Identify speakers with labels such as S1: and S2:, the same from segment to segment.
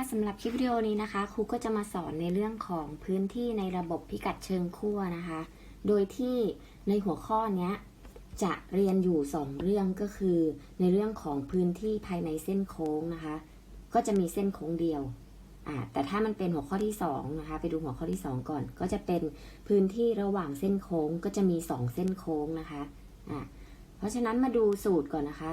S1: ค่ะสำหรับคลิปวิดีโอนี้นะคะ ครูก็จะมาสอนในเรื่องของพื้นที่ในระบบพิกัดเชิงขั้วนะคะ โดยที่ในหัวข้อนี้จะเรียนอยู่ 2 เรื่องก็คือ ในเรื่องของพื้นที่ภายในเส้นโค้งนะคะ ก็จะมีเส้นโค้งเดียวแต่ถ้ามันเป็นหัวข้อที่2นะคะ ไปดูหัวข้อที่ 2 ก่อน ก็จะเป็นพื้นที่ระหว่างเส้นโค้งก็จะมี 2 เส้นโค้งนะคะอ่าเพราะฉะนั้นมาดูสูตรก่อนนะคะ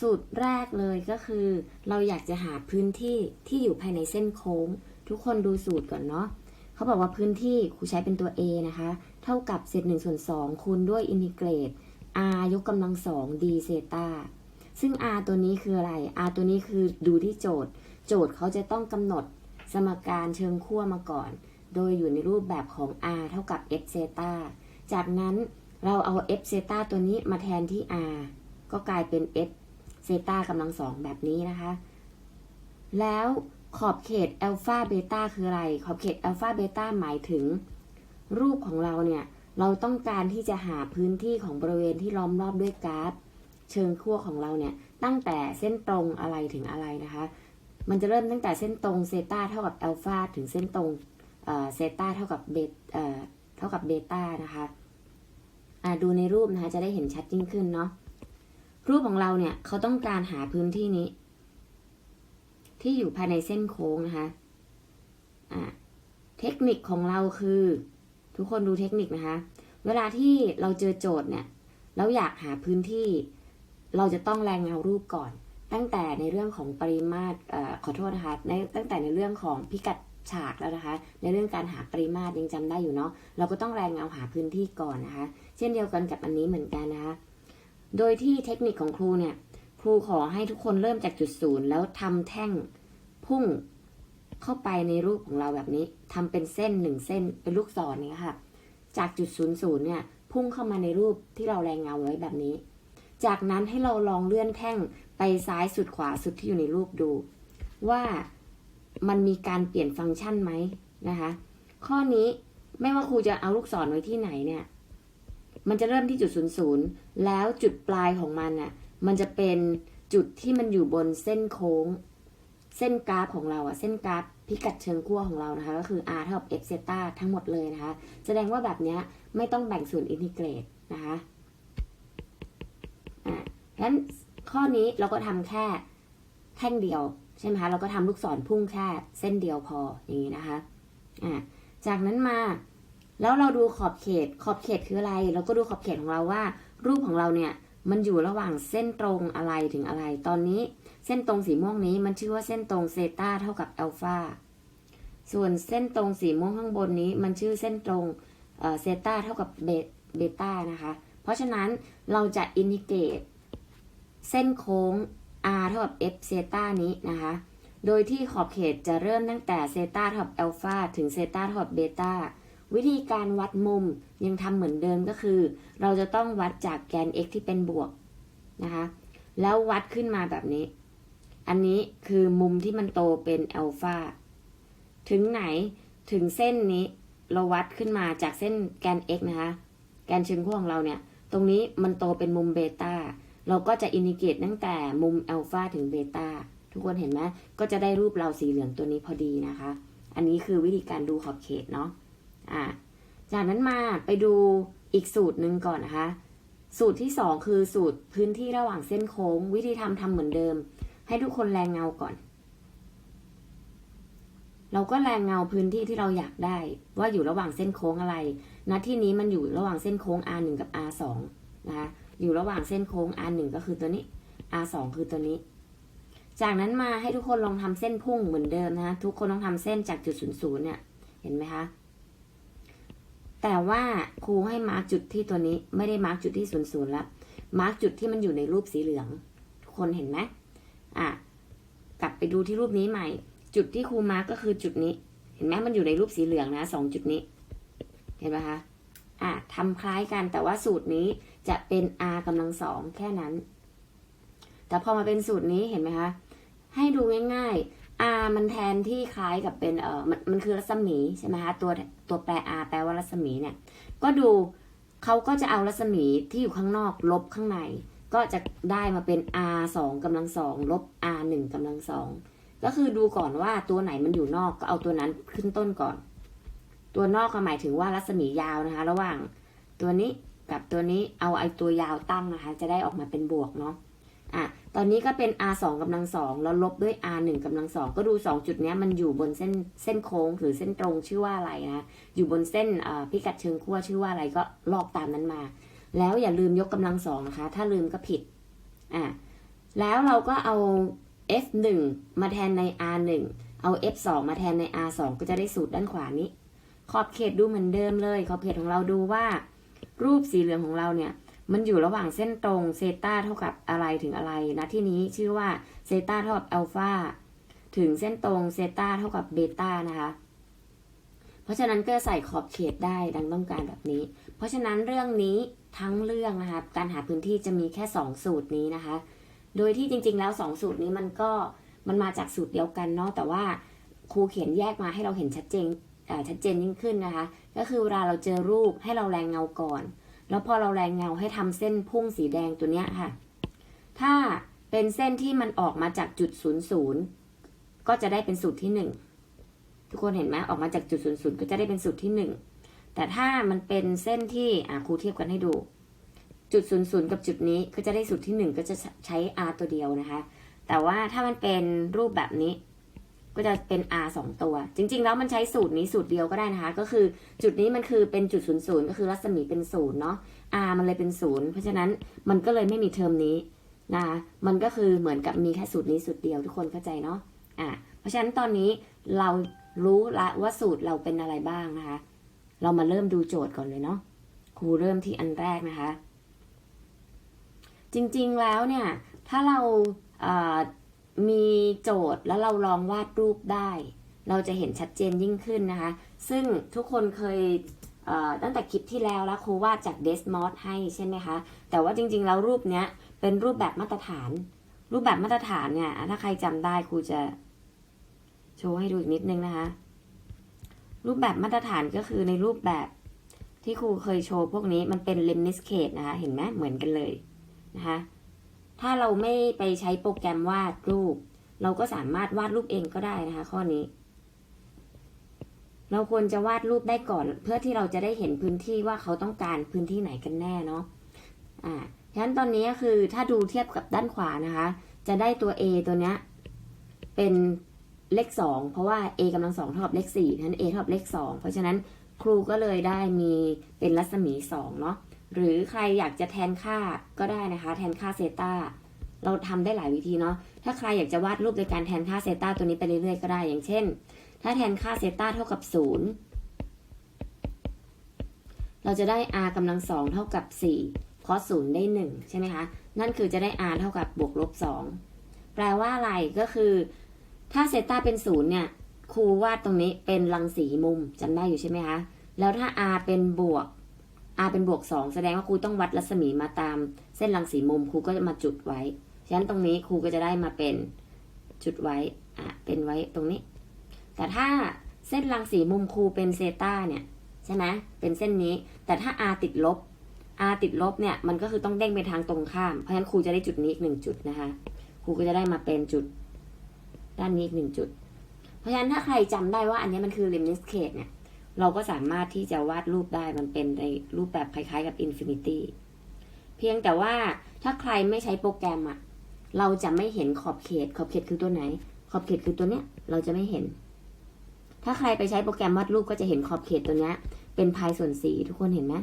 S1: สูตรแรกเลยก็คือ เราอยากจะหาพื้นที่ที่อยู่ภายในเส้นโค้ง ทุกคนดูสูตรก่อนเนาะเขาบอกว่าพื้นที่ครูใช้เป็นตัว a นะคะ เท่ากับเศษ1ส่วน2คูณด้วยอินทิเกรต r ยกกำลังสอง d เซตาซึ่ง r ตัวนี้คืออะไร r ตัวนี้คือดูที่โจทย์ โจทย์เขาจะต้องกำหนดสมการเชิงขั้วมาก่อน โดยอยู่ในรูปแบบของ r เท่ากับ f เซตาจากนั้นเราเอา f เซตาตัวนี้มาแทนที่ r ก็กลายเป็น f เซตากำลังสองแบบนี้นะคะ แล้วขอบเขตอัลฟาเบต้าคืออะไร ขอบเขตอัลฟาเบต้าหมายถึง รูปของเราเนี่ย เราต้องการที่จะหาพื้นที่ของบริเวณที่ล้อมรอบด้วยกราฟ เชิงขั้วของเราเนี่ย ตั้งแต่เส้นตรงอะไรถึงอะไรนะคะ มันจะเริ่มตั้งแต่เส้นตรงเซตาเท่ากับอัลฟาถึงเส้นตรงเซตาเท่ากับเบเอ่อเท่ากับเบต้านะคะดูในรูปนะคะจะได้เห็นชัดยิ่งขึ้นเนาะ รูปของเราเนี่ยเขาต้องการหาพื้นที่นี้ ที่อยู่ภายในเส้นโค้งนะคะอ่าเทคนิคของเราคือ ทุกคนดูเทคนิคนะคะ เวลาที่เราเจอโจทย์เนี่ยแล้วอยากหาพื้นที่ เราจะต้องแรงเงารูปก่อน ตั้งแต่ในเรื่องของปริมาตรอขอโทษนะคะในตั้งแต่ในเรื่องของพิกัดฉากแล้วนะคะ ในเรื่องการหาปริมาตรยังจำได้อยู่เนาะเราก็ต้องแรงเงาหาพื้นที่ก่อนนะคะ เช่นเดียวกันกับอันนี้เหมือนกันนะคะ โดยที่เทคนิคของครูเนี่ย ครูขอให้ทุกคนเริ่มจากจุดศูนย์แล้วทำแท่งพุ่งเข้าไปในรูปของเราแบบนี้ทำเป็นเส้นหนึ่งเส้นเป็นลูกศรเนี่ยค่ะจากจุดศูนย์ศูนย์เนี่ย พุ่งเข้ามาในรูปที่เราแรงเงาไว้แบบนี้ จากนั้นให้เราลองเลื่อนแท่งไปซ้ายสุดขวาสุดที่อยู่ในรูปดู ว่ามันมีการเปลี่ยนฟังก์ชันไหมนะคะ ข้อนี้ไม่ว่าครูจะเอาลูกศรไว้ที่ไหนเนี่ย มันจะเริ่มที่จุดศูนย์ศูนย์แล้วจุดปลายของมันน่ะ มันจะเป็นจุดที่มันอยู่บนเส้นโค้ง เส้นกราฟของเราอะเส้นกราฟพิกัดเชิงขั้วของเรานะคะ ก็คือ r เท่ากับ f เซตาทั้งหมดเลยนะคะ แสดงว่าแบบเนี้ยไม่ต้องแบ่งส่วนอินทิเกรตนะคะอะงั้นข้อนี้เราก็ทำแค่แท่งเดียวใช่ไหมคะ เราก็ทำลูกศรพุ่งแค่เส้นเดียวพออย่างนี้นะคะอะจากนั้นมา แล้วเราดูขอบเขต ขอบเขตคืออะไร เราก็ดูขอบเขตของเราว่า รูปของเราเนี่ยมันอยู่ระหว่างเส้นตรงอะไรถึงอะไร ตอนนี้เส้นตรงสีม่วงนี้มันชื่อว่าเส้นตรงเซตาเท่ากับอัลฟาส่วนเส้นตรงสีม่วงข้างบนนี้ มันชื่อเส้นตรงเซตาเท่ากับเบต้านะคะ เพราะฉะนั้นเราจะอินทิเกรตเส้นโค้ง r เท่ากับ f เซตานี้นะคะ โดยที่ขอบเขตจะเริ่มตั้งแต่เซตาเท่ากับอัลฟาถึงเซตาเท่ากับเบต้า วิธีการวัดมุมยังทำเหมือนเดิมก็คือ เราจะต้องวัดจากแกน x ที่เป็นบวกนะคะแล้ววัดขึ้นมาแบบนี้ อันนี้คือมุมที่มันโตเป็นอัลฟาถึงไหนถึงเส้นนี้เราวัดขึ้นมาจากเส้นแกน x นะคะ แกนเชิงขั้วของเราเนี่ย ตรงนี้มันโตเป็นมุมเบต้า เราก็จะอินดิเกตตั้งแต่มุมอัลฟาถึงเบต้า ทุกคนเห็นไหมก็จะได้รูปเราสีเหลืองตัวนี้พอดีนะคะ อันนี้คือวิธีการดูขอบเขตเนาะ อ่าจากนั้นมาไปดูอีกสูตรหนึ่งก่อนนะคะ สูตรที่สองคือสูตรพื้นที่ระหว่างเส้นโค้ง วิธีทำทำเหมือนเดิม ให้ทุกคนแรงเงาก่อน เราก็แรงเงาพื้นที่ที่เราอยากได้ ว่าอยู่ระหว่างเส้นโค้งอะไรณที่นี้มันอยู่ระหว่างเส้นโค้ง R1 กับ R2 นะคะอยู่ระหว่างเส้นโค้ง R1 ก็คือตัวนี้ R2 คือตัวนี้ จากนั้นมาให้ทุกคนลองทำเส้นพุ่งเหมือนเดิมนะคะทุกคนต้องทำเส้นจากจุดศูนย์ศูนย์เนี่ย เห็นไหมคะ แต่ว่าครูให้มาร์กจุดที่ตัวนี้ไม่ได้มาร์กจุดที่ศูนย์ศูนย์ละมาร์กจุดที่มันอยู่ในรูปสีเหลือง ทุกคนเห็นไหมอะกลับไปดูที่รูปนี้ใหม่ จุดที่ครูมาร์กก็คือจุดนี้ เห็นไหมมันอยู่ในรูปสีเหลืองนะสองจุดนี้ เห็นไหมคะอะทำคล้ายกันแต่ว่าสูตรนี้จะเป็น r กำลังสองแค่นั้น แต่พอมาเป็นสูตรนี้เห็นไหมคะให้ดูง่ายๆ r มันแทนที่คล้ายกับเป็นเออมันมันคือรัศมีใช่ไหมคะตัวตัวแปร r แปลว่ารัศมีเนี่ย ก็ดูเขาก็จะเอารัศมีที่อยู่ข้างนอกลบข้างใน ก็จะได้มาเป็น r 2กำลังสองลบ r 1กำลังสองก็คือดูก่อนว่าตัวไหนมันอยู่นอกก็เอาตัวนั้นขึ้นต้นก่อน ตัวนอกก็หมายถึงว่ารัศมียาวนะคะ ระหว่างตัวนี้กับตัวนี้เอาไอ้ตัวยาวตั้งนะคะ จะได้ออกมาเป็นบวกเนาะ อะตอนนี้ก็เป็น r 2กำลังสองแล้วลบด้วย r 1กำลังสองก็ดู 2 จุดนี้มันอยู่บนเส้นเส้นโค้งหรือเส้นตรงชื่อว่าอะไรนะ อยู่บนเส้นพิกัดเชิงขั้วชื่อว่าอะไรก็ลอกตามนั้นมา แล้วอย่าลืมยกกำลังสองนะคะ ถ้าลืมก็ผิดอะแล้วเราก็เอา f 1มาแทนใน r 1เอา f 2มาแทนใน r 2ก็จะได้สูตรด้านขวานี้ ขอบเขตดูเหมือนเดิมเลย ขอบเขตของเราดูว่า รูปสีเหลืองของเราเนี่ย มันอยู่ระหว่างเส้นตรงเซต้าเท่ากับอะไรถึงอะไรนะที่นี้ชื่อว่าเซต้าเท่ากับอัลฟาถึงเส้นตรงเซต้าเท่ากับเบต้านะคะ เพราะฉะนั้นก็ใส่ขอบเขตได้ดังต้องการแบบนี้ เพราะฉะนั้นเรื่องนี้ทั้งเรื่องนะคะการหาพื้นที่จะมีแค่ 2 สูตรนี้นะคะ โดยที่จริงๆแล้ว 2 สูตรนี้มันก็มันมาจากสูตรเดียวกันเนาะแต่ว่าครูเขียนแยกมาให้เราเห็นชัดเจนชัดเจนยิ่งขึ้นนะคะ ก็คือเวลาเราเจอรูปให้เราแรงเงาก่อน แล้วพอเราแรงเงาให้ทำเส้นพุ่งสีแดงตัวเนี้ยค่ะ ถ้าเป็นเส้นที่มันออกมาจากจุดศูนย์ศูนย์ก็จะได้เป็นสูตรที่หนึ่งทุกคนเห็นไหมออกมาจากจุดศูนย์ศูนย์ก็จะได้เป็นสูตรที่หนึ่งแต่ถ้ามันเป็นเส้นที่อ่าครูเทียบกันให้ดู จุดศูนย์ศูนย์กับจุดนี้ก็จะได้สูตรที่หนึ่งก็จะใช้ r ตัวเดียวนะคะ แต่ว่าถ้ามันเป็นรูปแบบนี้ ก็จะเป็น r สองตัว จริง ๆ แล้วมันใช้สูตรนี้สูตรเดียวก็ได้นะคะ ก็คือจุดนี้มันคือเป็นจุดศูนย์ศูนย์ก็คือรัศมีเป็นศูนย์เนาะ r มันเลยเป็นศูนย์เพราะฉะนั้นมันก็เลยไม่มีเทอมนี้นะคะมันก็คือเหมือนกับมีแค่สูตรนี้สูตรเดียวทุกคนเข้าใจเนาะอะเพราะฉะนั้นตอนนี้เรารู้ละว่าสูตรเราเป็นอะไรบ้างนะคะ เรามาเริ่มดูโจทย์ก่อนเลยเนาะครูเริ่มที่อันแรกนะคะ จริงๆแล้วเนี่ย ถ้าเราเอ่อ มีโจทย์แล้วเราลองวาดรูปได้ เราจะเห็นชัดเจนยิ่งขึ้นนะคะ ซึ่งทุกคนเคยเอ่อตั้งแต่คลิปที่แล้วแล้วครูวาดจากเดสมอสให้ใช่ไหมคะ แต่ว่าจริงๆ แล้วรูปเนี้ยเป็นรูปแบบมาตรฐาน รูปแบบมาตรฐานเนี่ย ถ้าใครจำได้ครูจะโชว์ให้ดูอีกนิดนึงนะคะ รูปแบบมาตรฐานก็คือในรูปแบบที่ครูเคยโชว์พวกนี้มันเป็นเลมนิสเคดนะคะ เห็นไหมเหมือนกันเลยนะคะ ถ้าเราไม่ไปใช้โปรแกรมวาดรูป เราก็สามารถวาดรูปเองก็ได้นะคะ ข้อนี้ เราควรจะวาดรูปได้ก่อน เพื่อที่เราจะได้เห็นพื้นที่ว่าเขาต้องการพื้นที่ไหนกันแน่เนาะอ่าฉะนั้นตอนนี้ก็คือถ้าดูเทียบกับด้านขวานะคะ จะได้ตัว a ตัวเนี้ยเป็นเลข2เพราะว่า a กำลังสองเท่ากับเลข4ฉะนั้น a เท่ากับเลข2เพราะฉะนั้นครูก็เลยได้มีเป็นรัศมี2เนาะ หรือใครอยากจะแทนค่าก็ได้นะคะ แทนค่าเซตาเราทำได้หลายวิธีเนาะ ถ้าใครอยากจะวาดรูปโดยการแทนค่าเซตาตัวนี้ไปเรื่อยๆก็ได้ อย่างเช่น ถ้าแทนค่าเซตาเท่ากับ 0 เราจะได้ r กำลังสองเท่ากับ4เพราะ0ได้ 1 ใช่ไหมคะ นั่นคือจะได้ r เท่ากับบวกลบ 2 แปลว่าอะไรก็คือ ถ้าเซตาเป็น 0 เนี่ย ครูวาดตรงนี้เป็นรังสีมุมจำได้อยู่ใช่ไหมคะ แล้วถ้า r เป็นบวก r เป็นบวก2แสดงว่าครูต้องวัดรัศมีมาตาม เส้นรังสีมุมครูก็จะมาจุดไว้ ฉะนั้นตรงนี้ครูก็จะได้มาเป็นจุดไว้อะเป็นไว้ตรงนี้ แต่ถ้าเส้นรังสีมุมครูเป็นเซตาเนี่ยใช่ไหมเป็นเส้นนี้ แต่ถ้า r ติดลบ r ติดลบเนี่ยมันก็คือต้องเด้งไปทางตรงข้าม เพราะฉะนั้นครูจะได้จุดนี้อีกหนึ่งจุดนะคะ ครูก็จะได้มาเป็นจุดด้านนี้อีกหนึ่งจุด เพราะฉะนั้นถ้าใครจำได้ว่าอันนี้มันคือ limit case เนี่ย เราก็สามารถที่จะวาดรูปได้มันเป็นในรูปแบบคล้ายๆกับ infinity เพียงแต่ว่าถ้าใครไม่ใช้โปรแกรมอะเราจะไม่เห็นขอบเขต ขอบเขตคือตัวไหน ขอบเขตคือตัวเนี้ย เราจะไม่เห็น ถ้าใครไปใช้โปรแกรมวาดรูปก็จะเห็นขอบเขตตัวเนี้ย เป็นพายส่วนสี่ทุกคนเห็นไหม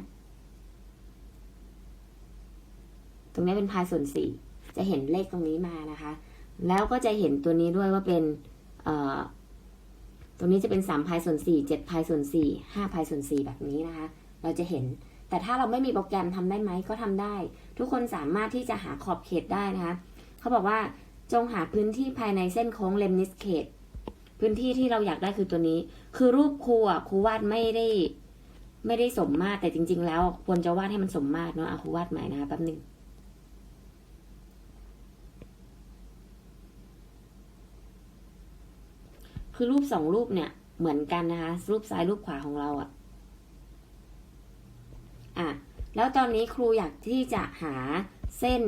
S1: ตรงนี้เป็นพายส่วนสี่จะเห็นเลขตรงนี้มานะคะ แล้วก็จะเห็นตัวนี้ด้วยว่าเป็นเอ่อ ตรงนี้จะเป็น3พายส่วน4 7พายส่วน4 5พายส่วน4แบบนี้นะคะ เราจะเห็น แต่ถ้าเราไม่มีโปรแกรมทำได้ไหมก็ทำได้ ทุกคนสามารถที่จะหาขอบเขตได้นะคะเขาบอกว่าจงหาพื้นที่ภายในเส้นโค้งเลมนิสเขตพื้นที่ที่เราอยากได้คือตัวนี้ คือรูปครูอะครูวาดไม่ได้ ไม่ได้สมมาตรแต่จริง ๆ แล้วควรจะวาดให้มันสมมาตรเนาะอะครูวาดใหม่นะคะแป๊บหนึ่ง คือรูปสองรูปเนี่ย เหมือนกันนะคะ รูปซ้ายรูปขวาของเราอะอะ แล้วตอนนี้ครูอยากที่จะหาเส้น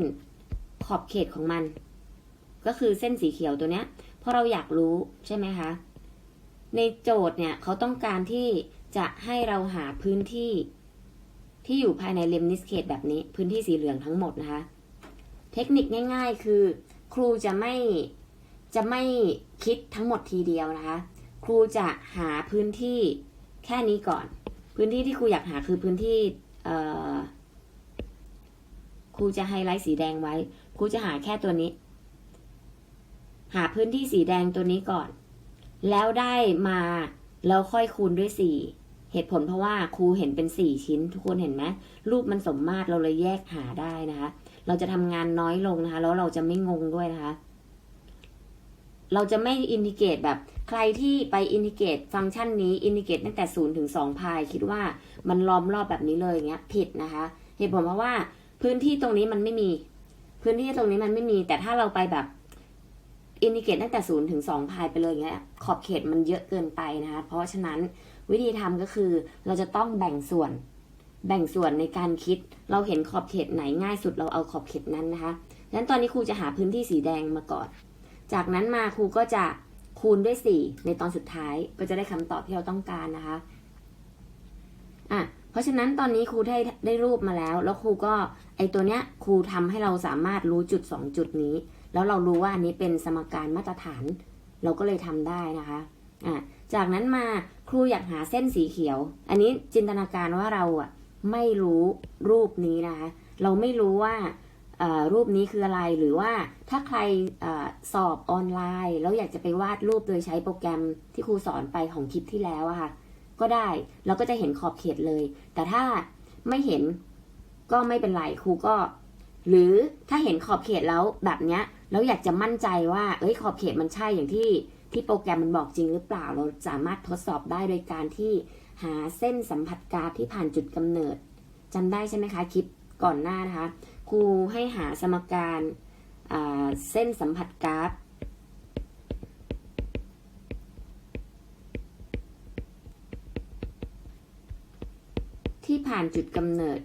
S1: ขอบเขตของมัน ก็คือเส้นสีเขียวตัวเนี้ย เพราะเราอยากรู้ใช่ไหมคะ ในโจทย์เนี่ยเขาต้องการที่จะให้เราหาพื้นที่ที่อยู่ภายในเลมนิสเคตแบบนี้ พื้นที่สีเหลืองทั้งหมดนะคะ เทคนิคง่าย ๆ คือ ครูจะไม่ จะไม่คิดทั้งหมดทีเดียวนะคะ ครูจะหาพื้นที่แค่นี้ก่อน พื้นที่ที่ครูอยากหาคือพื้นที่ครูจะไฮไลท์สีแดงไว้ ครูจะหาแค่ตัวนี้ หาพื้นที่สีแดงตัวนี้ก่อน แล้วได้มาแล้วค่อยคูณด้วยสี่เหตุผลเพราะว่าครูเห็นเป็นสี่ชิ้น ทุกคนเห็นไหมรูปมันสมมาตรเราเลยแยกหาได้นะคะ เราจะทำงานน้อยลงนะคะ แล้วเราจะไม่งงด้วยนะคะ เราจะไม่อินดิเกตแบบใครที่ไปอินดิเกตฟังก์ชันนี้อินดิเกตตั้งแต่0ถึง2พายคิดว่ามันล้อมรอบแบบนี้เลยอย่างเงี้ยผิดนะคะ เหตุผลเพราะว่าพื้นที่ตรงนี้มันไม่มี พื้นที่ตรงนี้มันไม่มี แต่ถ้าเราไปแบบอินดิเกตตั้งแต่0ถึง2พายไปเลยอย่างเงี้ยขอบเขตมันเยอะเกินไปนะคะ เพราะฉะนั้นวิธีทำก็คือเราจะต้องแบ่งส่วน แบ่งส่วนในการคิด เราเห็นขอบเขตไหนง่ายสุดเราเอาขอบเขตนั้นนะคะดังนั้นตอนนี้ครูจะหาพื้นที่สีแดงมาก่อน จากนั้นมาครูก็จะคูณด้วย 4 ในตอนสุดท้ายก็จะได้คำตอบที่เราต้องการนะคะอะเพราะฉะนั้นตอนนี้ครูได้ได้รูปมาแล้ว แล้วครูก็ไอตัวเนี้ยครูทำให้เราสามารถรู้จุด 2 จุดนี้ แล้วเรารู้ว่าอันนี้เป็นสมการมาตรฐาน เราก็เลยทำได้นะคะอะจากนั้นมาครูอยากหาเส้นสีเขียว อันนี้จินตนาการว่าเราอะไม่รู้รูปนี้นะคะ เราไม่รู้ว่า รูปนี้คืออะไรหรือว่าถ้าใครอสอบออนไลน์แล้วอยากจะไปวาดรูปโดยใช้โปรแกรมที่ครูสอนไปของคลิปที่แล้วอะค่ะ ก็ได้เราก็จะเห็นขอบเขตเลย แต่ถ้าไม่เห็นก็ไม่เป็นไรครูก็ หรือถ้าเห็นขอบเขตแล้วแบบเนี้ยแล้วอยากจะมั่นใจว่า เอ้ยขอบเขตมันใช่อย่างที่ที่โปรแกรมมันบอกจริงหรือเปล่า เราสามารถทดสอบได้โดยการที่หาเส้นสัมผัสกราฟที่ผ่านจุดกำเนิดจำได้ใช่ไหมคะคลิปก่อนหน้านะคะ ครูให้หาสมการเส้นสัมผัสกราฟ ที่ผ่านจุดกำเนิด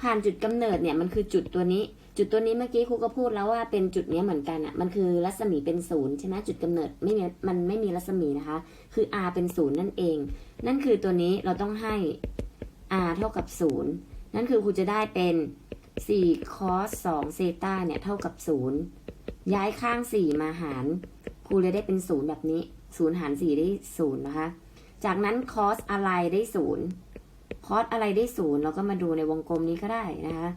S1: ผ่านจุดกำเนิดเนี่ยมันคือจุดตัวนี้ จุดตัวนี้เมื่อกี้ครูก็พูดแล้วว่าเป็นจุดนี้เหมือนกันอะ่ะมันคือรัศมีเป็นศูนย์ใช่ไหมจุดกำเนิดไม่มีมันไม่มีรัศมีนะคะ คือ r เป็นศูนย์นั่นเอง นั่นคือตัวนี้เราต้องให้ r เท่ากับศูนย์นั่นคือครูจะได้เป็น 4 cos 2เซตาเนี่ยเท่ากับ 0 ย้ายข้าง 4 มาหารครูเลยได้เป็น 0 แบบนี้ 0 หาร 4 ได้ 0 นะคะ จากนั้น cos อะไรได้ 0 cos อะไรได้ 0 เราก็มาดูในวงกลมนี้ก็ได้นะคะ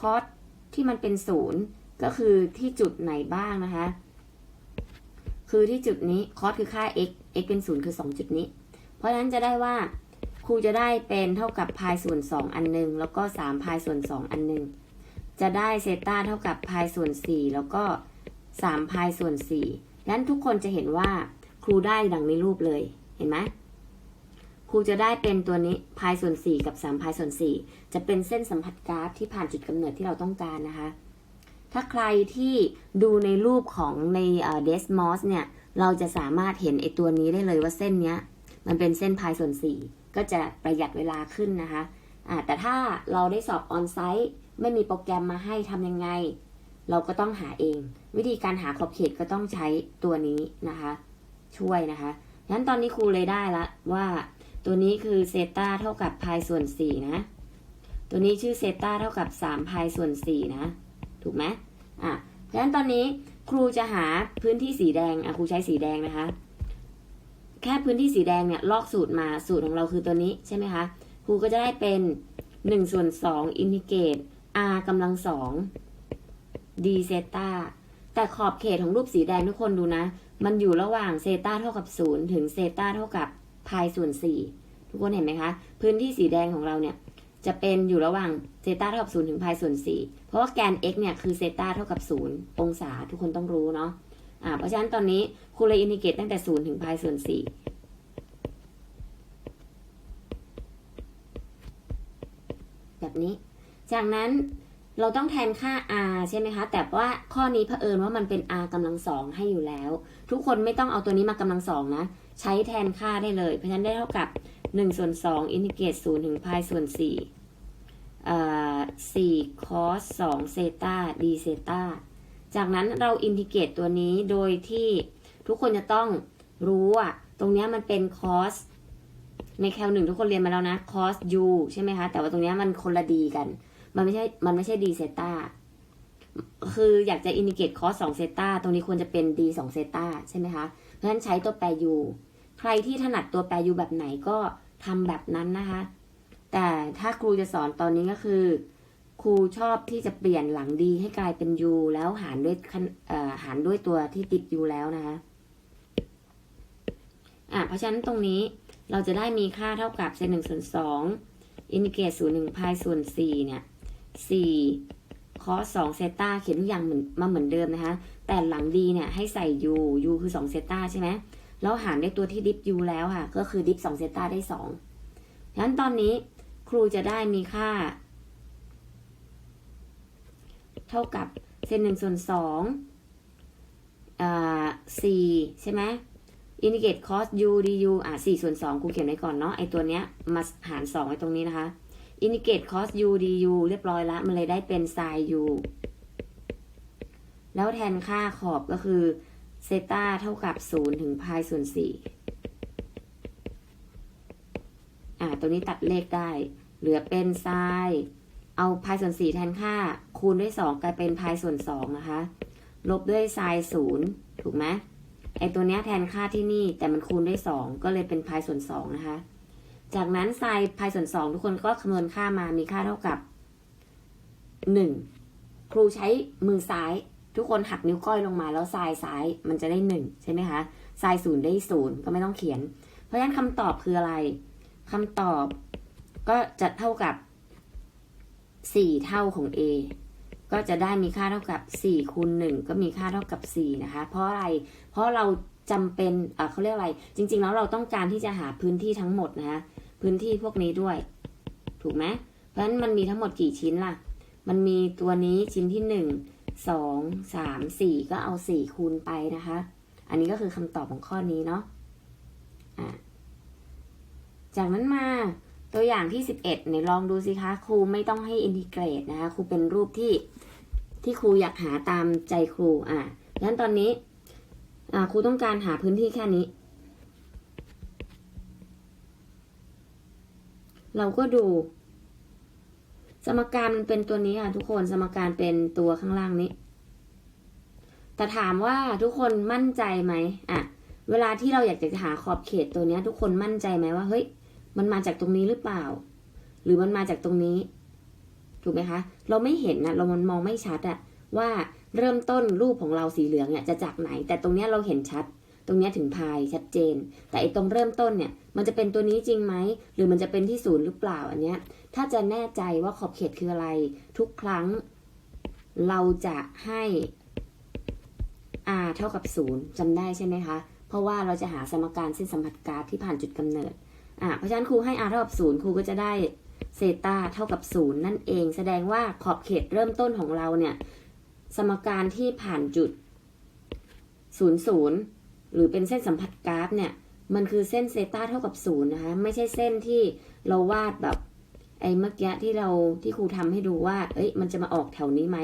S1: cos ที่มันเป็น 0 ก็คือที่จุดไหนบ้างนะคะ คือที่จุดนี้ cos คือค่า x x เป็น 0 คือ 2 จุดนี้ เพราะฉะนั้นจะได้ว่า ครูจะได้เป็นเท่ากับพายส่วน 2 อันหนึ่งแล้วก็ 3 พายส่วน 2 อันหนึ่งจะได้เซต้าเท่ากับพายส่วน 4 แล้วก็ 3 พายส่วน4งั้นทุกคนจะเห็นว่าครูได้ดังในรูปเลยเห็นไหมครูจะได้เป็นตัวนี้พายส่วน 4 กับ 3 พายส่วน 4 จะเป็นเส้นสัมผัสกราฟที่ผ่านจุดกำเนิดที่เราต้องการนะคะ ถ้าใครที่ดูในรูปของในเดสมอสเนี่ย เราจะสามารถเห็นไอตัวนี้ได้เลยว่าเส้นเนี้ย มันเป็นเส้นพายส่วน 4 ก็จะประหยัดเวลาขึ้นนะคะะแต่ถ้าเราได้สอบออนไซต์ไม่มีโปรแกรมมาให้ทำยังไง เราก็ต้องหาเอง วิธีการหาขอบเขตก็ต้องใช้ตัวนี้นะคะ ช่วยนะคะงั้นตอนนี้ครูเลยได้ละว่า ตัวนี้คือเซตาเท่ากับพายส่วน4นะตัวนี้ชื่อเซตาเท่ากับ3พายส่วน4นะถูกไหมอะงั้นตอนนี้ครูจะหาพื้นที่สีแดงอะครูใช้สีแดงนะคะ แค่พื้นที่สีแดงเนี่ยลอกสูตรมาสูตรของเราคือตัวนี้ใช่ไหมคะครูก็จะได้เป็น1ส่วน2อินทิเกรต r กำลังสอง d เซตาแต่ขอบเขตของรูปสีแดงทุกคนดูนะ มันอยู่ระหว่างเซตาเท่ากับ 0 ถึงเซตาเท่ากับพายส่วน 4 ทุกคนเห็นไหมคะ พื้นที่สีแดงของเราเนี่ย จะเป็นอยู่ระหว่างเซตาเท่ากับ 0 ถึงพายส่วน 4 เพราะว่าแกน x เนี่ยคือเซตาเท่ากับ 0 องศาทุกคนต้องรู้เนาะ อ่าเพราะฉะนั้นตอนนี้ครูเลยอินทิเกรตตั้งแต่ศูนย์ถึงพายส่วนสี่แบบนี้ จากนั้นเราต้องแทนค่า r ใช่ไหมคะ แต่ว่าข้อนี้เผอิญว่ามันเป็น r กำลังสองให้อยู่แล้ว ทุกคนไม่ต้องเอาตัวนี้มากำลังสองนะ ใช้แทนค่าได้เลย เพราะฉะนั้นได้เท่ากับ1ส่วน2อินทิเกรต0ถึงพายส่วน4 4 cos 2เซตา d เซตา จากนั้นเราอินทิเกรตตัวนี้โดยที่ทุกคนจะต้องรู้อะ ตรงนี้มันเป็น cos ในแคลหนึ่งทุกคนเรียนมาแล้วนะ cos u ใช่ไหมคะ แต่ว่าตรงนี้มันคนละดีกัน มันไม่ใช่ มันไม่ใช่ d เซต้าคืออยากจะอินดิเกต cos 2เซต้าตรงนี้ควรจะเป็น d 2เซต้าใช่ไหมคะ เพราะฉะนั้นใช้ตัวแปร u ใครที่ถนัดตัวแปร u แบบไหนก็ทำแบบนั้นนะคะ แต่ถ้าครูจะสอนตอนนี้ก็คือ ครูชอบที่จะเปลี่ยนหลังดีให้กลายเป็น u แล้วหารด้วยหารด้วยตัวที่ติด u แล้วนะคะอะเพราะฉะนั้นตรงนี้เราจะได้มีค่าเท่ากับเศษหนึ่งส่วนสองอินดิเกตศูนย์หนึ่งพายส่วนสี่เนี่ยสี่คอสองเซตาเขียนทุกอย่างเหมือนมาเหมือนเดิมนะคะ แต่หลังดีเนี่ยให้ใส่ u u คือสองเซตาใช่ไหมแล้วหารด้วยตัวที่ดิฟ u แล้วค่ะ ก็คือดิฟสองเซตาได้สองฉะนั้นตอนนี้ครูจะได้มีค่า เท่ากับเศษหนึ่งส่วนสองอ่าสี่ใช่ไหมอินดิเกต cos u du อะสี่ส่วนสองครูเขียนไว้ก่อนเนาะไอตัวเนี้ยมาหารสองไว้ตรงนี้นะคะอินดิเกต cos u du เรียบร้อยละ มันเลยได้เป็น sin u แล้วแทนค่าขอบก็คือเซตาเท่ากับศูนย์ถึงพายส่วนสี่อ่าตัวนี้ตัดเลขได้ เหลือเป็น sin เอาพายส่วนสี่แทนค่า คูณด้วยสองกลายเป็นพายส่วนสองนะคะ ลบด้วยไซน์ศูนย์ถูกไหมไอตัวเนี้ยแทนค่าที่นี่แต่มันคูณด้วยสองก็เลยเป็นพายส่วนสองนะคะ จากนั้นไซน์พายส่วนสองทุกคนก็คำนวณค่ามามีค่าเท่ากับหนึ่งครูใช้มือซ้าย ทุกคนหักนิ้วก้อยลงมาแล้วไซน์ซ้ายมันจะได้หนึ่งใช่ไหมคะไซน์ศูนย์ได้ศูนย์ก็ไม่ต้องเขียน เพราะฉะนั้นคำตอบคืออะไรคำตอบก็จะเท่ากับ 4 เท่าของ a ก็จะได้มีค่าเท่ากับ4คูณ1ก็มีค่าเท่ากับ 4 นะคะ เพราะอะไร เพราะเราจำเป็นเขาเรียกอะไร จริง ๆ แล้วเราต้องการที่จะหาพื้นที่ทั้งหมดนะคะ พื้นที่พวกนี้ด้วย ถูกไหมเพราะฉะนั้นมันมีทั้งหมดกี่ชิ้นล่ะ มันมีตัวนี้ชิ้นที่ 1 2 3 4 ก็เอา 4 คูณไปนะคะ อันนี้ก็คือคำตอบของข้อนี้เนาะะจากนั้นมา ตัวอย่างที่ 11เนี่ยลองดูสิคะครูไม่ต้องให้อินทิเกรตนะคะครูเป็นรูปที่ที่ครูอยากหาตามใจครูอะดังนั้นตอนนี้อ่าครูต้องการหาพื้นที่แค่นี้ เราก็ดู สมการมันเป็นตัวนี้ค่ะทุกคนสมการเป็นตัวข้างล่างนี้ แต่ถามว่าทุกคนมั่นใจไหมอะเวลาที่เราอยากจะหาขอบเขตตัวนี้ทุกคนมั่นใจไหมว่าเฮ้ย มันมาจากตรงนี้หรือเปล่า หรือมันมาจากตรงนี้ ถูกไหมคะ เราไม่เห็นนะเรามันมองไม่ชัดอะว่าเริ่มต้นรูปของเราสีเหลืองเนี่ยจะจากไหน แต่ตรงเนี้ยเราเห็นชัด ตรงเนี้ยถึงพายชัดเจน แต่ไอ้ตรงเริ่มต้นเนี่ย มันจะเป็นตัวนี้จริงไหม หรือมันจะเป็นที่ศูนย์หรือเปล่าอันเนี้ย ถ้าจะแน่ใจว่าขอบเขตคืออะไร ทุกครั้ง เราจะให้ r เท่ากับศูนย์จำได้ใช่ไหมคะ เพราะว่าเราจะหาสมการเส้นสัมผัสกราฟที่ผ่านจุดกำเนิด อ่าเพราะฉะนั้นครูให้ r เท่ากับศูนย์ครูก็จะได้เซตาเท่ากับศูนย์นั่นเอง แสดงว่าขอบเขตเริ่มต้นของเราเนี่ย สมการที่ผ่านจุดศูนย์ศูนย์หรือเป็นเส้นสัมผัสกราฟเนี่ย มันคือเส้นเซตาเท่ากับศูนย์นะคะ ไม่ใช่เส้นที่เราวาดแบบไอ้เมื่อกี้ที่เราที่ครูทำให้ดูว่า เอ้ย มันจะมาออกแถวนี้ไหม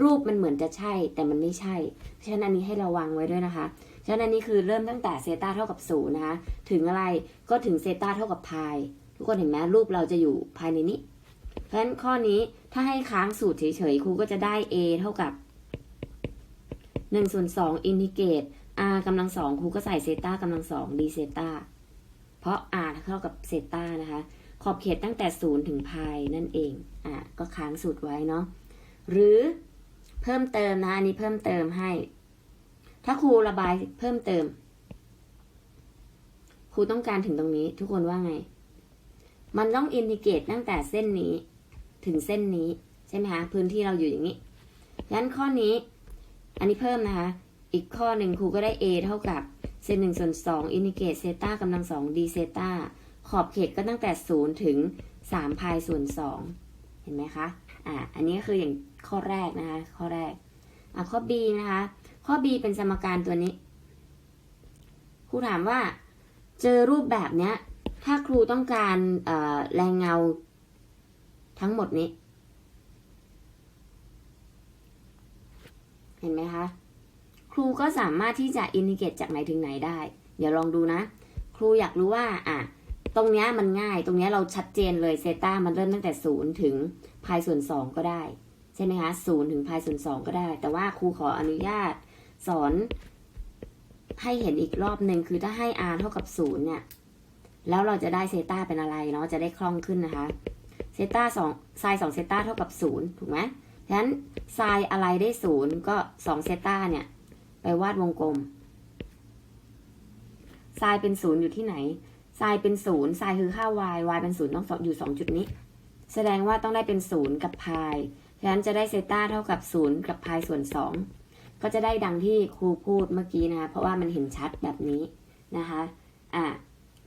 S1: รูปมันเหมือนจะใช่แต่มันไม่ใช่ เพราะฉะนั้นอันนี้ให้ระวังไว้ด้วยนะคะ ฉะนั้นนนี้คือเริ่มตั้งแต่เซตาเท่ากับศูนย์นะคะ ถึงอะไรก็ถึงเซตาเท่ากับพายทุกคนเห็นไหมรูปเราจะอยู่ภายในนี้ เพราะฉะนั้นข้อนี้ถ้าให้ค้างสูตรเฉยๆครูก็จะได้ a เท่ากับ1ส่วน2อินทิเกรต r กำลังสองครูก็ใส่เซตากำลังสอง d เซตาเพราะ r เท่ากับเซตานะคะ ขอบเขตตั้งแต่ศูนย์ถึงพายนั่นเองอะก็ค้างสูตรไว้เนาะหรือเพิ่มเติมนะอันนี้เพิ่มเติมให้ ถ้าครูระบายเพิ่มเติม ครูต้องการถึงตรงนี้ ทุกคนว่าไง มันต้องอินทิเกตตั้งแต่เส้นนี้ ถึงเส้นนี้ ใช่ไหมคะพื้นที่เราอยู่อย่างนี้งั้นข้อนี้ อันนี้เพิ่มนะคะ อีกข้อหนึ่งครูก็ได้ a เท่ากับเซนหนึ่งส่วนสองอินทิเกตเซต้ากำลังสอง d เซต้าขอบเขตก็ตั้งแต่ศูนย์ถึงสามพายส่วนสองเห็นไหมคะ อ่า อันนี้ก็คืออย่างข้อแรกนะคะ ข้อแรก อะข้อ b นะคะ ข้อ b เป็นสมการตัวนี้ ครูถามว่า เจอรูปแบบเนี้ย ถ้าครูต้องการแรงเงาทั้งหมดนี้ เห็นไหมคะ ครูก็สามารถที่จะอินทิเกตจากไหนถึงไหนได้ เดี๋ยวลองดูนะ ครูอยากรู้ว่า อะ ตรงเนี้ยมันง่าย ตรงเนี้ยเราชัดเจนเลยเซต้ามันเริ่มตั้งแต่ศูนย์ถึงพายส่วนสองก็ได้ ใช่ไหมคะศูนย์ถึงพายส่วนสองก็ได้ แต่ว่าครูขออนุญาต สอนให้เห็นอีกรอบหนึ่งคือถ้าให้ r เท่ากับศูนย์เนี่ย แล้วเราจะได้เซต้าเป็นอะไรเนาะจะได้คล่องขึ้นนะคะเซต้าสองไซน์สองเซต้าเท่ากับศูนย์ถูกไหมฉะนั้นไซน์อะไรได้ศูนย์ก็สองเซต้าเนี่ย ไปวาดวงกลมไซน์เป็นศูนย์อยู่ที่ไหนไซน์เป็นศูนย์ไซน์คือค่า y y เป็นศูนย์ต้องอยู่สองจุดนี้ แสดงว่าต้องได้เป็นศูนย์กับพายฉะนั้นจะได้เซต้าเท่ากับศูนย์กับพายส่วนสอง ก็จะได้ดังที่ครูพูดเมื่อกี้นะคะเพราะว่ามันเห็นชัดแบบนี้นะคะอ่า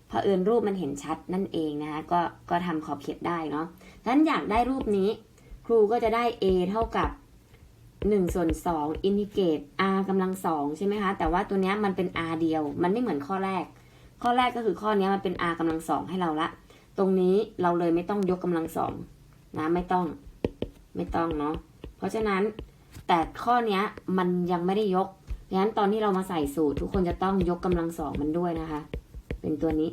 S1: เผอิญรูปมันเห็นชัดนั่นเองนะคะก็ก็ทำขอบเขตได้เนาะฉะนั้นอยากได้รูปนี้ครูก็จะได้ a เท่ากับ1ส่วน2อินทิเกรต r กำลังสองใช่ไหมคะ แต่ว่าตัวนี้มันเป็น r เดียว มันไม่เหมือนข้อแรก ข้อแรกก็คือข้อนี้มันเป็น r กำลังสองให้เราละ ตรงนี้เราเลยไม่ต้องยกกำลังสองนะไม่ต้อง ไม่ต้องเนาะ เพราะฉะนั้น แต่ข้อเนี้ยมันยังไม่ได้ยกดังนั้นตอนที่เรามาใส่สูตร ทุกคนจะต้องยกกำลังสองมันด้วยนะคะ เป็นตัวนี้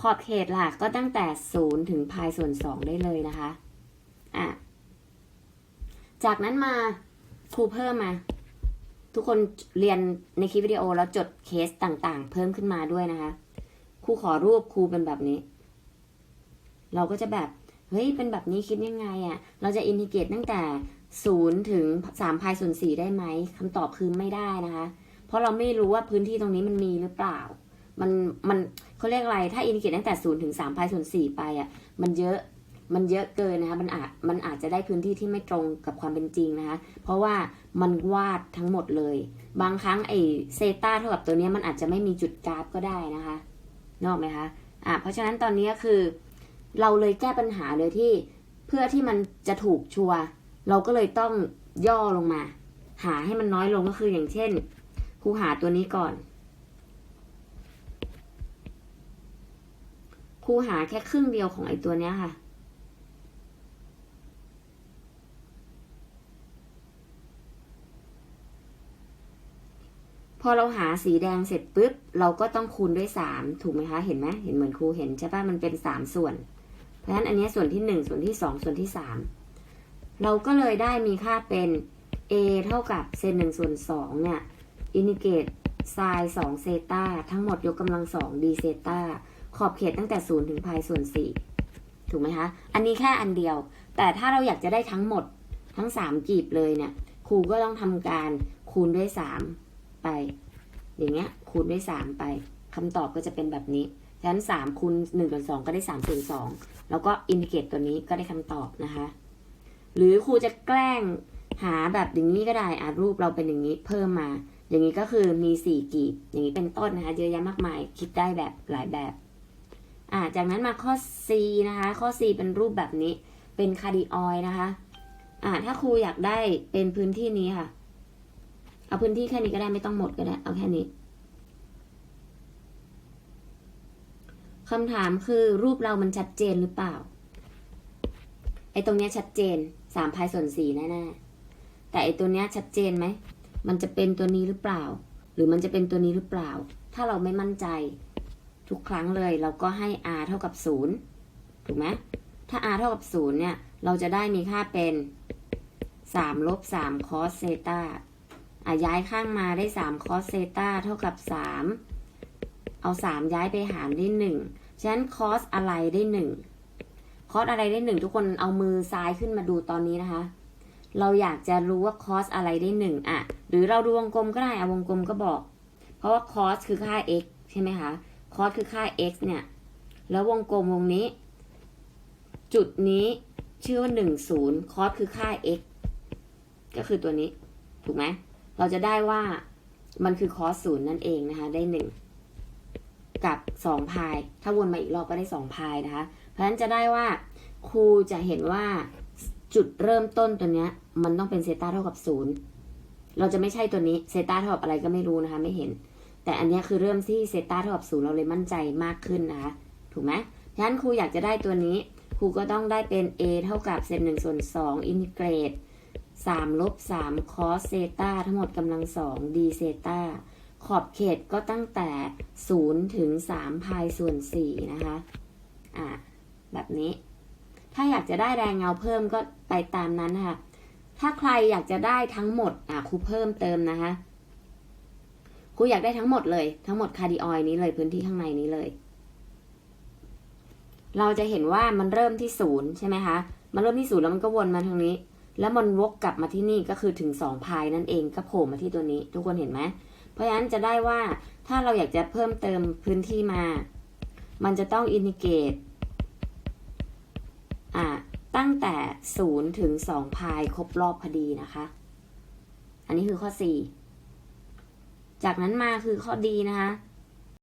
S1: ขอบเขตล่ะก็ตั้งแต่0ถึงพายส่วน2ได้เลยนะคะอะจากนั้นมาครูเพิ่มมา ทุกคนเรียนในคลิปวิดีโอแล้วจดเคสต่างๆ เพิ่มขึ้นมาด้วยนะคะครูขอรูปครูเป็นแบบนี้ เราก็จะแบบเฮ้ยเป็นแบบนี้คิดยังไงอะ่ะ เราจะอินทิเกรตตั้งแต่ 0ถึง3พายส่วน4ได้ไหมคำตอบคือไม่ได้นะคะ เพราะเราไม่รู้ว่าพื้นที่ตรงนี้มันมีหรือเปล่า มันมันเขาเรียกอะไร ถ้าอินดิเกตตั้งแต่ศูนย์ถึงสามพายส่วนสี่ไปอะ มันเยอะมันเยอะเกินนะคะ มันอาจ มันอาจจะได้พื้นที่ที่ไม่ตรงกับความเป็นจริงนะคะ เพราะว่ามันวาดทั้งหมดเลย บางครั้งไอเซตาเท่ากับตัวนี้มันอาจจะไม่มีจุดกราฟก็ได้นะคะนกออกไหมคะ อะ เพราะฉะนั้นตอนนี้คือ เราเลยแก้ปัญหาเลยที่เพื่อที่มันจะถูกชัว เราก็เลยต้องย่อลงมา หาให้มันน้อยลงก็คืออย่างเช่นครูหาตัวนี้ก่อนครูหาแค่ครึ่งเดียวของไอ้ตัวเนี้ยค่ะ พอเราหาสีแดงเสร็จปุ๊บ เราก็ต้องคูณด้วยสามถูกไหมคะ เห็นไหมเห็นเหมือนครูเห็นใช่ปะมันเป็นสามส่วน เพราะฉะนั้นอันนี้ส่วนที่หนึ่งส่วนที่สองส่วนที่สาม เราก็เลยได้มีค่าเป็น a เท่ากับเซนหนึ่งส่วนสองเนี่ยอินิเกตไซน์สองเซตาทั้งหมดยกกำลังสองดีเซตาขอบเขตตั้งแต่ศูนย์ถึงพายส่วนสี่ถูกไหมคะ อันนี้แค่อันเดียว แต่ถ้าเราอยากจะได้ทั้งหมดทั้งสามกีบเลยเนี่ยครูก็ต้องทำการคูณด้วยสามไป อย่างเงี้ยคูณด้วยสามไปคำตอบก็จะเป็นแบบนี้ฉะนั้นสามคูณหนึ่งส่วนสองก็ได้สามส่วนสองแล้วก็อินทิเกตตัวนี้ก็ได้คำตอบนะคะ หรือครูจะแกล้งหาแบบอย่างนี้ก็ได้อะรูปเราเป็นอย่างนี้เพิ่มมา อย่างนี้ก็คือมีสี่กีบ อย่างนี้เป็นต้นนะคะ เยอะแยะมากมาย คิดได้แบบหลายแบบ อ่า จากนั้นมาข้อ C นะคะ ข้อ C เป็นรูปแบบนี้ เป็นคาร์ดิออยนะคะ อ่า ถ้าครูอยากได้เป็นพื้นที่นี้ค่ะ เอาพื้นที่แค่นี้ก็ได้ไม่ต้องหมดก็ได้ เอาแค่นี้คำถามคือรูปเรามันชัดเจนหรือเปล่า ไอ้ตรงเนี้ยชัดเจน สามพายส่วนสี่แน่ๆแต่ไอตัวเนี้ยชัดเจนไหม มันจะเป็นตัวนี้หรือเปล่า หรือมันจะเป็นตัวนี้หรือเปล่า ถ้าเราไม่มั่นใจทุกครั้งเลยเราก็ให้ r เท่ากับศูนย์ถูกไหมถ้า r เท่ากับศูนย์เนี่ย เราจะได้มีค่าเป็นสามลบสามคอสเซตาอะย้ายข้างมาได้สามคอสเซตาเท่ากับสามเอาสามย้ายไปหารได้หนึ่งฉะนั้นคอสอะไรได้หนึ่ง คอสอะไรได้หนึ่งทุกคนเอามือซ้ายขึ้นมาดูตอนนี้นะคะ เราอยากจะรู้ว่าคอสอะไรได้หนึ่งอะ หรือเราดูวงกลมก็ได้อะวงกลมก็บอก เพราะว่าคอสคือค่า x ใช่ไหมคะคอสคือค่า x เนี่ย แล้ววงกลมวงนี้ จุดนี้ชื่อว่าหนึ่งศูนย์คอสคือค่า x ก็คือตัวนี้ ถูกไหมเราจะได้ว่ามันคือคอสศูนย์นั่นเองนะคะ ได้หนึ่งกับสองพาย ถ้าวนมาอีกรอบก็ได้สองพายนะคะ เพราะฉะนั้นจะได้ว่าครูจะเห็นว่าจุดเริ่มต้นตัวเนี้ย มันต้องเป็นเซตาเท่ากับศูนย์เราจะไม่ใช่ตัวนี้เซตาเท่ากับอะไรก็ไม่รู้นะคะ ไม่เห็น แต่อันนี้คือเริ่มที่เซตาเท่ากับศูนย์เราเลยมั่นใจมากขึ้นนะคะ ถูกไหมฉะนั้นครูอยากจะได้ตัวนี้ ครูก็ต้องได้เป็น a เท่ากับเซนหนึ่งส่วนสองอินทิเกรต3ลบ3คอสเซตาทั้งหมดกำลังสองดีเซตาขอบเขตก็ตั้งแต่0ถึง3พายส่วน4นะคะ อะ แบบนี้ ถ้าอยากจะได้แรงเงาเพิ่มก็ไปตามนั้นนะคะถ้าใครอยากจะได้ทั้งหมดอะครูเพิ่มเติมนะคะครูอยากได้ทั้งหมดเลย ทั้งหมดคาร์ดิออยนี้เลยพื้นที่ข้างในนี้เลย เราจะเห็นว่ามันเริ่มที่ศูนย์ใช่ไหมคะมันเริ่มที่ศูนย์แล้วมันก็วนมาทางนี้ แล้วมันวกกลับมาที่นี่ก็คือถึงสองพายนั่นเองก็โผล่มาที่ตัวนี้ ทุกคนเห็นไหมเพราะฉะนั้นจะได้ว่าถ้าเราอยากจะเพิ่มเติมพื้นที่มา มันจะต้องอินทิเกรต อะตั้งแต่ศูนย์ถึงสองพายครบรอบพอดีนะคะ อันนี้คือข้อสี่จากนั้นมาคือข้อดีนะคะ